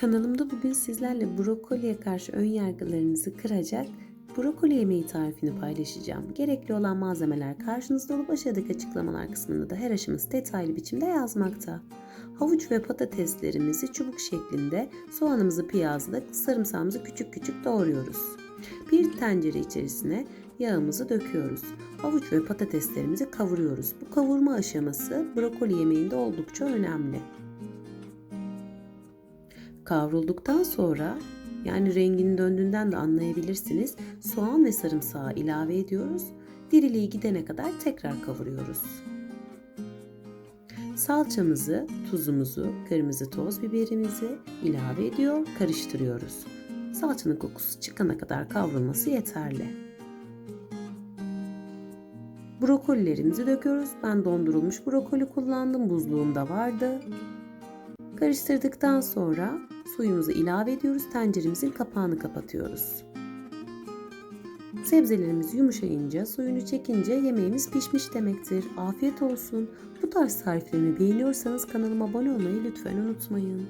Kanalımda bugün sizlerle brokoliye karşı ön yargılarınızı kıracak brokoli yemeği tarifini paylaşacağım. Gerekli olan malzemeler karşınızda olup aşağıdaki açıklamalar kısmında da her aşaması detaylı biçimde yazmakta. Havuç ve patateslerimizi çubuk şeklinde, soğanımızı piyazlık, sarımsağımızı küçük küçük doğruyoruz. Bir tencere içerisine yağımızı döküyoruz. Havuç ve patateslerimizi kavuruyoruz. Bu kavurma aşaması brokoli yemeğinde oldukça önemli. Kavrulduktan sonra yani renginin döndüğünden de anlayabilirsiniz. Soğan ve sarımsağı ilave ediyoruz. Diriliği gidene kadar tekrar kavuruyoruz. Salçamızı, tuzumuzu, kırmızı toz biberimizi ilave ediyor, karıştırıyoruz. Salçanın kokusu çıkana kadar kavrulması yeterli. Brokolilerimizi döküyoruz. Ben dondurulmuş brokoli kullandım. Buzluğumda vardı. Karıştırdıktan sonra suyumuzu ilave ediyoruz. Tenceremizin kapağını kapatıyoruz. Sebzelerimiz yumuşayınca, suyunu çekince yemeğimiz pişmiş demektir. Afiyet olsun. Bu tarz tariflerimi beğeniyorsanız kanalıma abone olmayı lütfen unutmayın.